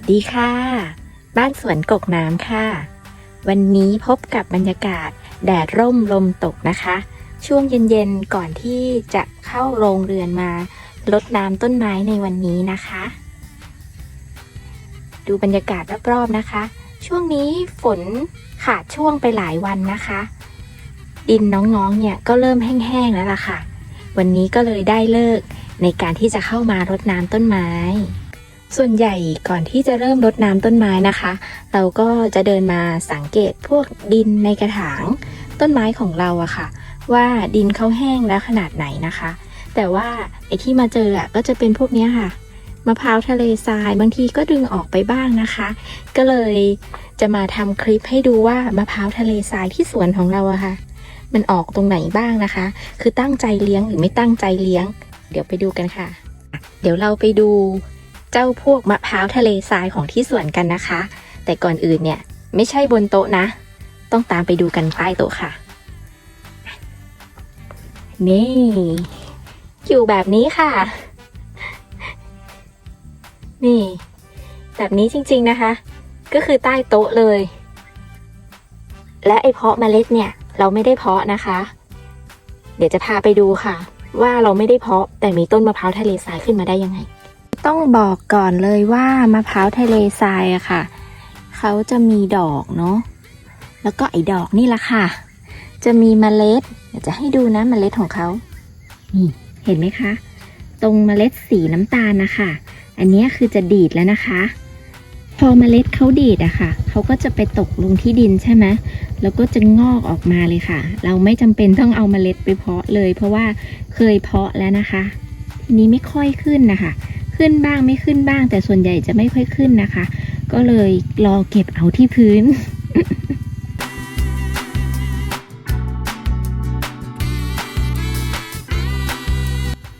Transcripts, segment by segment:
สดีค่ะ บ้านสวนกกน้ำค่ะ วันนี้พบกับบรรยากาศ แดดร่มลมตกนะคะ ช่วงเย็นๆ ก่อนที่จะเข้าโรงเรือนมารดน้ำต้นไม้ในวันนี้นะคะ ดูบรรยากาศรอบๆนะคะ ช่วงนี้ฝนขาดช่วงไปหลายวันนะคะ ดินน้องๆ เนี่ยก็เริ่มแห้งๆแล้วล่ะค่ะ วันนี้ก็เลยได้เลิกในการที่จะเข้ามารดน้ำต้นไม้ ส่วนใหญ่ก่อนที่จะเริ่มรดน้ำต้นไม้นะคะ เราก็จะเดินมาสังเกตพวกดินในกระถาง ต้นไม้ของเราอะค่ะ ว่าดินเขาแห้งแล้วขนาดไหนนะคะ แต่ว่าไอที่มาเจออะก็จะเป็นพวกนี้ค่ะมะพร้าวทะเลทรายบางทีก็ดึงออกไปบ้างนะคะ ก็เลยจะมาทำคลิปให้ดูว่ามะพร้าวทะเลทรายที่สวนของเราอะค่ะ มันออกตรงไหนบ้างนะคะ คือตั้งใจเลี้ยงหรือไม่ตั้งใจเลี้ยง เดี๋ยวไปดูกันค่ะ เดี๋ยวเราไปดู เจ้าพวกมะพร้าวทะเลทรายของที่สวนกันนะคะ แต่ก่อนอื่นเนี่ยไม่ใช่บนโต๊ะนะ ต้องตามไปดูกันใต้โต๊ะค่ะ นี่อยู่แบบนี้ค่ะ นี่ แบบนี้จริงๆนะคะ ก็คือใต้โต๊ะเลย และไอเพาะเมล็ดเนี่ย เราไม่ได้เพาะนะคะ เดี๋ยวจะพาไปดูค่ะ ว่าเราไม่ได้เพาะแต่มีต้นมะพร้าวทะเลทรายขึ้นมาได้ยังไง ต้องบอกก่อนเลยว่ามะพร้าวทะเลทรายอะค่ะ เขาจะมีดอกเนาะ แล้วก็ไอ้ดอกนี่แหละค่ะ จะมีเมล็ดเดี๋ยวจะให้ดูนะเมล็ดของเขา นี่เห็นไหมคะ ตรงเมล็ดสีน้ำตาลนะคะ อันนี้คือจะดีดแล้วนะคะ พอเมล็ดเขาดีดอะค่ะ เขาก็จะไปตกลงที่ดินใช่ไหมแล้วก็จะงอกออกมาเลยค่ะ เราไม่จำเป็นต้องเอาเมล็ดไปเพาะเลย เพราะว่าเคยเพาะแล้วนะคะ ทีนี้ไม่ค่อยขึ้นนะคะ ขึ้นบ้างไม่ขึ้นบ้าง แต่ส่วนใหญ่จะไม่ค่อยขึ้นนะคะ ก็เลยรอเก็บเอาที่พื้น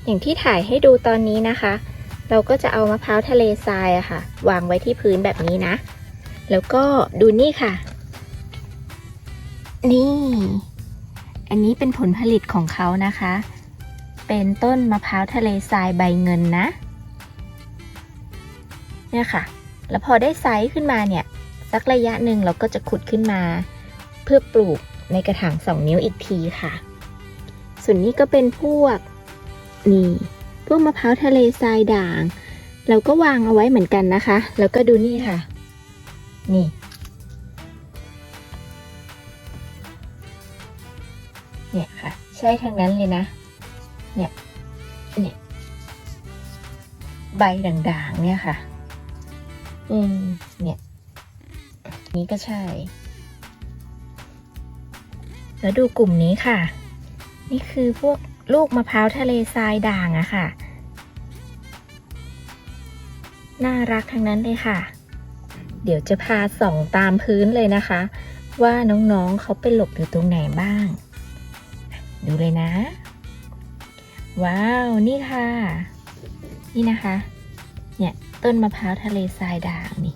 อย่างที่ถ่ายให้ดูตอนนี้นะคะ เราก็จะเอามะพร้าวทะเลทรายอะค่ะ วางไว้ที่พื้นแบบนี้นะ แล้วก็ดูนี่ค่ะ นี่ อันนี้เป็นผลผลิตของเขานะคะ เป็นต้นมะพร้าวทะเลทรายใบเงินนะ เนี่ยค่ะ แล้วพอได้ไซส์ขึ้นมาเนี่ย สักระยะหนึ่งเราก็จะขุดขึ้นมา เพื่อปลูกในกระถางสองนิ้วอีกทีค่ะ ส่วนนี้ก็เป็นพวกนี่พวกมะพร้าวทะเลทรายด่าง เราก็วางเอาไว้เหมือนกันนะคะ แล้วก็ดูนี่ค่ะ นี่ เนี่ยค่ะ ใช่ทางนั้นเลยนะ เนี่ย เนี่ย ใบด่างๆเนี่ยค่ะ อืม เนี่ย นี้ก็ใช่ แล้วดูกลุ่มนี้ค่ะ นี่คือพวกลูกมะพร้าวทะเลทรายด่างอะค่ะ น่ารักทั้งนั้นเลยค่ะ เดี๋ยวจะพาส่องตามพื้นเลยนะคะ ว่าน้องๆเขาไปหลบอยู่ตรงไหนบ้าง ดูเลยนะ ว้าว นี่ค่ะ นี่นะคะ เนี่ยต้นมะพร้าวทะเลทรายด่างนี่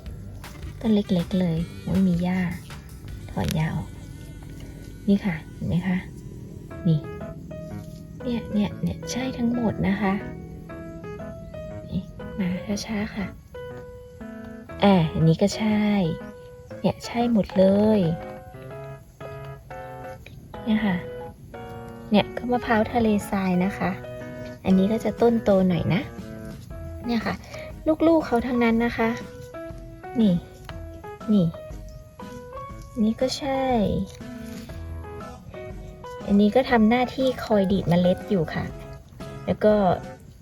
ต้นเล็กๆเลยไมันมีหญ้าถอนหญ้าออก นี่ค่ะ เห็นไหมคะ นี่ เนี่ยเนี่ยเนี่ยใช่ทั้งหมดนะคะ นี่มาช้าๆค่ะ อ่าอันนี้ก็ใช่ เนี่ยใช่หมดเลยเนี่ยค่ะ เนี่ยก็มะพร้าวทะเลทรายนะคะ อันนี้ก็จะต้นโตหน่อยนะ เนี่ยค่ะ ลูกๆเขาทั้งนั้นนะคะ นี่ นี่ นี่ก็ใช่ อันนี้ก็ทำหน้าที่คอยดีดเมล็ดอยู่ค่ะ แล้วก็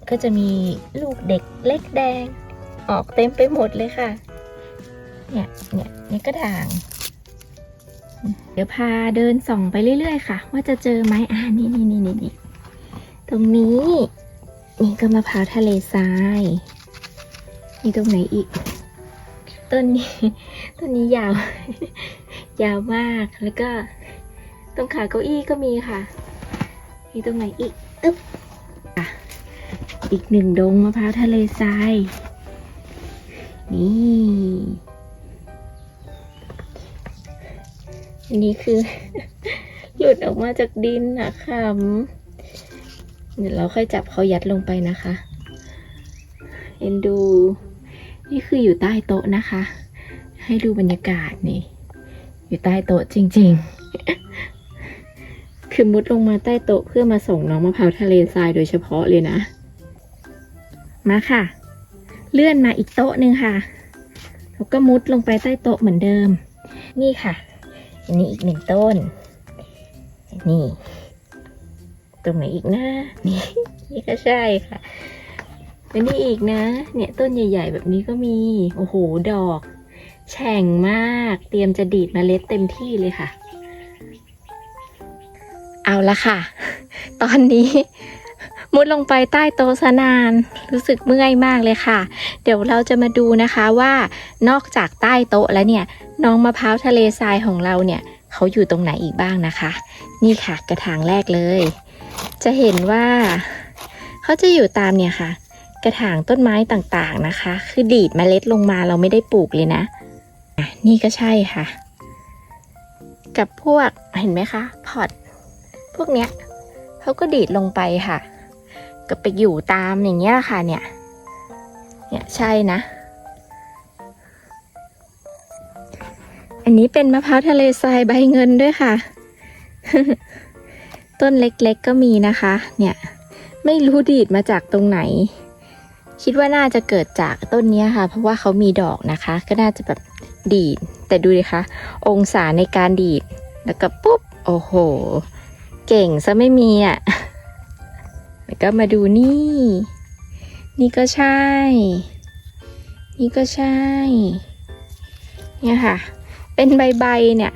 ก็จะมีลูกเด็กเล็กแดง ออกเต็มไปหมดเลยค่ะ เนี่ย เนี่ยนี่ก็ด่าง เดี๋ยวพาเดินส่องไปเรื่อยๆค่ะ ว่าจะเจอไหมอ่านี่นี่นี่นี่นี่ตรงนี้ นี่ก็มะพร้าวทะเลทราย มีตรงไหนอีก ต้นนี้ ต้นนี้ยาว ยาวมาก แล้วก็ ตรงขาเก้าอี้ก็มีค่ะ มีตรงไหนอีก อึ๊บอีกหนึ่งดงมะพร้าวทะเลทราย นี่ อันนี้คือ หลุดออกมาจากดินนะคะเดี๋ยวเราค่อยจับเขายัดลงไปนะคะ เอ็นดู นี่คืออยู่ใต้โต๊ะนะคะ ให้ดูบรรยากาศนี่ อยู่ใต้โต๊ะจริง ๆ คือมุดลงมาใต้โต๊ะเพื่อมาส่งน้องมะพร้าวทะเลทรายโดยเฉพาะเลยนะ มาค่ะ เลื่อนมาอีกโต๊ะหนึ่งค่ะ แล้วก็มุดลงไปใต้โต๊ะเหมือนเดิม นี่ค่ะ อันนี้อีกหนึ่งต้น นี่ ตรงไหนอีกนะนี่นี่ก็ใช่ค่ะ อันนี้อีกนะ เนี่ยต้นใหญ่ๆ แบบนี้ก็มี โอ้โห ดอก แฉ่งมาก เตรียมจะดีดเมล็ดเต็มที่เลยค่ะ เอาละค่ะ ตอนนี้มุดลงไปใต้โต๊ะซะนาน รู้สึกเมื่อยมากเลยค่ะ เดี๋ยวเราจะมาดูนะคะว่านอกจากใต้โต๊ะแล้วเนี่ย น้องมะพร้าวทะเลทรายของเราเนี่ย เขาอยู่ตรงไหนอีกบ้างนะคะ นี่ค่ะกระถางแรกเลย จะเห็นว่า เขาจะอยู่ตามเนี่ยค่ะ กระถางต้นไม้ต่างๆนะคะ คือดีดเมล็ดลงมาเราไม่ได้ปลูกเลยนะะนี่ก็ใช่ค่ะ กับพวกเห็นไหมคะพอตพวกเนี้ยเขาก็ดีดลงไปค่ะ ก็ไปอยู่ตามอย่างเงี้ยค่ะเนี่ย เนี่ยใช่นะ อันนี้เป็นมะพร้าวทะเลทรายใบเงินด้วยค่ะ ต้นเล็กๆก็มีนะคะ เนี่ย ไม่รู้ดีดมาจากตรงไหน คิดว่าน่าจะเกิดจากต้นนี้ค่ะ เพราะว่าเขามีดอกนะคะ ก็น่าจะแบบดีด แต่ดูดิคะ องศาในการดีด แล้วก็ปุ๊บ โอ้โห เก่งซะไม่มีอะ แล้วก็มาดูนี่ นี่ก็ใช่ นี่ก็ใช่ เนี่ยค่ะ เป็นใบๆเนี่ย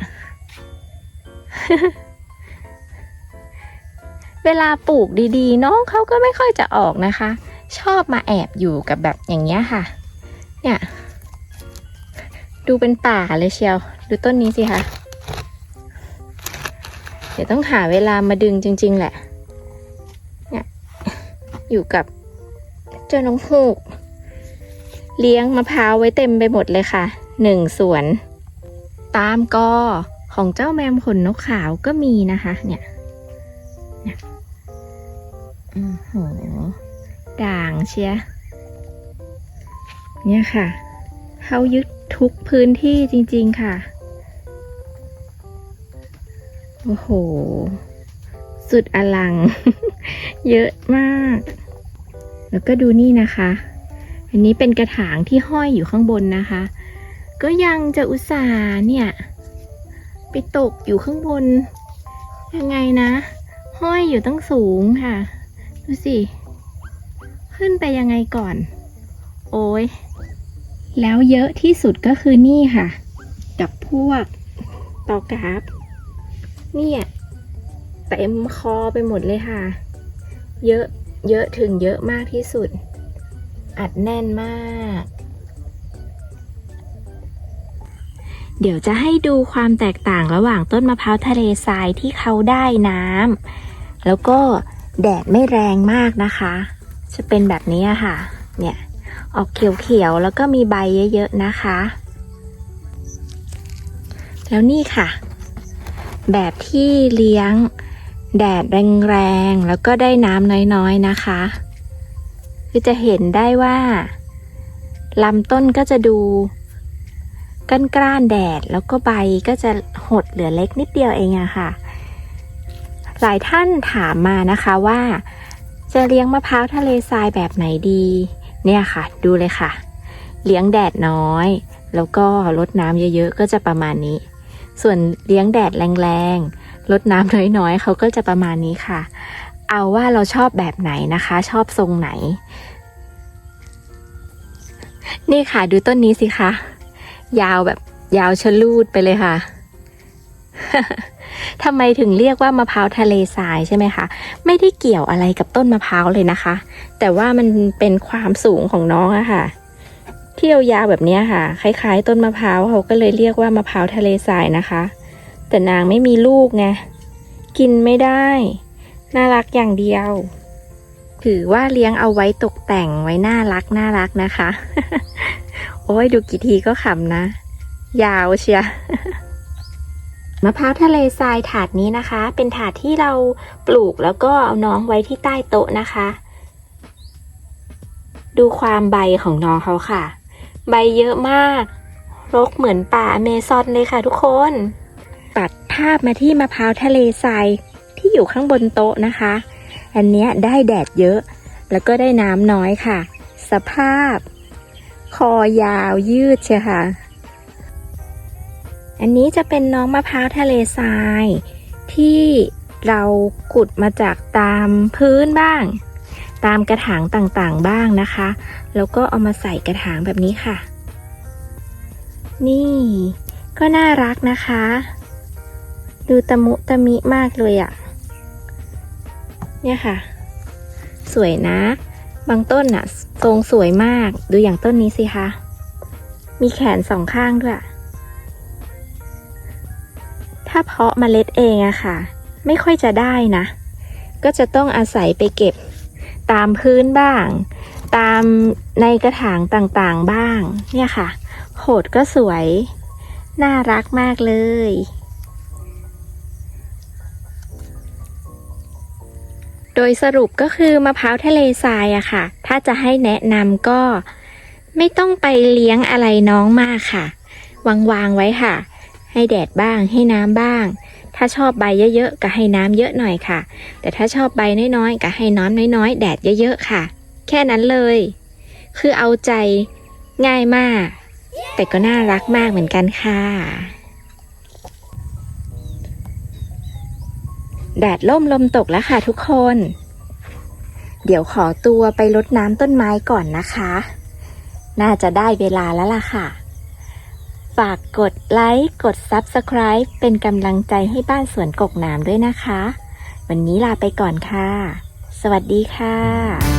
เวลาปลูกดีๆ น้องเขาก็ไม่ค่อยจะออกนะคะ ชอบมาแอบอยู่กับแบบอย่างเงี้ยค่ะ เนี่ย ดูเป็นป่าเลยเชียว ดูต้นนี้สิคะเดี๋ยวต้องหาเวลามาดึงจริง ๆ แหละ เนี่ย อยู่กับเจ้าน้องฮูก เลี้ยงมะพร้าวไว้เต็มไปหมดเลยค่ะ หนึ่งสวน ตามกอของเจ้าแมมขนนกขาวก็มีนะคะ เนี่ย เนี่ยอือโห ด่างเชียเนี่ยค่ะเขายึดทุกพื้นที่จริง ๆค่ะ โอ้โห สุดอลัง เยอะมาก แล้วก็ดูนี่นะคะ อันนี้เป็นกระถางที่ห้อยอยู่ข้างบนนะคะ ก็ยังจะอุตส่าห์เนี่ย ไปตกอยู่ข้างบน ยังไงนะ ห้อยอยู่ตั้งสูงค่ะ ดูสิ ขึ้นไปยังไงก่อน โอ้ยแล้วเยอะที่สุดก็คือนี่ค่ะ กับพวกตอกราฟเนี่ยเต็มคอไปหมดเลยค่ะ เยอะเยอะถึงเยอะมากที่สุด อัดแน่นมาก เดี๋ยวจะให้ดูความแตกต่างระหว่างต้นมะพร้าวทะเลทรายที่เขาได้น้ำแล้วก็แดดไม่แรงมากนะคะ จะเป็นแบบนี้ค่ะ เนี่ยออกเขียวๆแล้วก็มีใบเยอะๆนะคะ แล้วนี่ค่ะ แบบที่เลี้ยงแดดแรงๆแล้วก็ได้น้ำน้อยๆนะคะ คือจะเห็นได้ว่าลำต้นก็จะดูก้านกล้านแดดแล้วก็ใบก็จะหดเหลือเล็กนิดเดียวเองอะค่ะ หลายท่านถามมานะคะว่า จะเลี้ยงมะพร้าวทะเลทรายแบบไหนดี เนี่ยค่ะ ดูเลยค่ะ เลี้ยงแดดน้อย แล้วก็ลดน้ำเยอะๆ ก็จะประมาณนี้ ส่วนเลี้ยงแดดแรงๆลดน้ำน้อยๆเขาก็จะประมาณนี้ค่ะ เอาว่าเราชอบแบบไหนนะคะ ชอบทรงไหน นี่ค่ะดูต้นนี้สิคะยาวแบบยาวชะลูดไปเลยค่ะ ทำไมถึงเรียกว่ามะพร้าวทะเลทรายใช่ไหมคะ ไม่ได้เกี่ยวอะไรกับต้นมะพร้าวเลยนะคะ แต่ว่ามันเป็นความสูงของน้องอะค่ะ เที่ยวยาวแบบนี้ค่ะ คล้ายๆ ต้นมะพร้าวเขาก็เลยเรียกว่ามะพร้าวทะเลทรายนะคะ แต่นางไม่มีลูกไง กินไม่ได้ น่ารักอย่างเดียว ถือว่าเลี้ยงเอาไว้ตกแต่งไว้น่ารักน่ารักนะคะ โอ้ยดูกี่ทีก็ขำนะ ยาวเชีย มะพร้าวทะเลทรายถาดนี้นะคะ เป็นถาดที่เราปลูกแล้วก็เอาน้องไว้ที่ใต้โต๊ะนะคะ ดูความใบของน้องเขาค่ะ ใบเยอะมาก รกเหมือนป่าอเมซอนเลยค่ะทุกคน ตัดภาพมาที่มะพร้าวทะเลทรายที่อยู่ข้างบนโต๊ะนะคะ อันนี้ได้แดดเยอะ แล้วก็ได้น้ำน้อยค่ะ สภาพ คอยาวยืดเชียค่ะ อันนี้จะเป็นน้องมะพร้าวทะเลทราย ที่เราขุดมาจากตามพื้นบ้าง ตามกระถางต่างๆบ้างนะคะ แล้วก็เอามาใส่กระถางแบบนี้ค่ะ นี่ ก็น่ารักนะคะ ดูตะมุตะมิมากเลยอะ่ะ เนี่ยค่ะ สวยนะ บางต้นน่ะ ทรงสวยมาก ดูอย่างต้นนี้สิคะ มีแขนสองข้างด้วย ถ้าเพาะเมล็ดเองอะค่ะ ไม่ค่อยจะได้นะ ก็จะต้องอาศัยไปเก็บตามพื้นบ้าง ตามในกระถางต่างๆบ้าง เนี่ยค่ะโหดก็สวย น่ารักมากเลย โดยสรุปก็คือมะพร้าวทะเลทรายอะค่ะ ถ้าจะให้แนะนำก็ไม่ต้องไปเลี้ยงอะไรน้องมากค่ะ วางๆไว้ค่ะ ให้แดดบ้าง ให้น้ำบ้าง ถ้าชอบใบเยอะๆก็ให้น้ำเยอะหน่อยค่ะ แต่ถ้าชอบใบน้อยๆก็ให้น้ำน้อยๆ แดดเยอะๆค่ะ แค่นั้นเลย คือเอาใจง่ายมาก แต่ก็น่ารักมากเหมือนกันค่ะแดดล่มลมตกแล้วค่ะทุกคน เดี๋ยวขอตัวไปรดน้ำต้นไม้ก่อนนะคะ น่าจะได้เวลาแล้วล่ะค่ะ ฝากกดไลค์กด Subscribe เป็นกำลังใจให้บ้านสวนกกน้ำด้วยนะคะ วันนี้ลาไปก่อนค่ะ สวัสดีค่ะ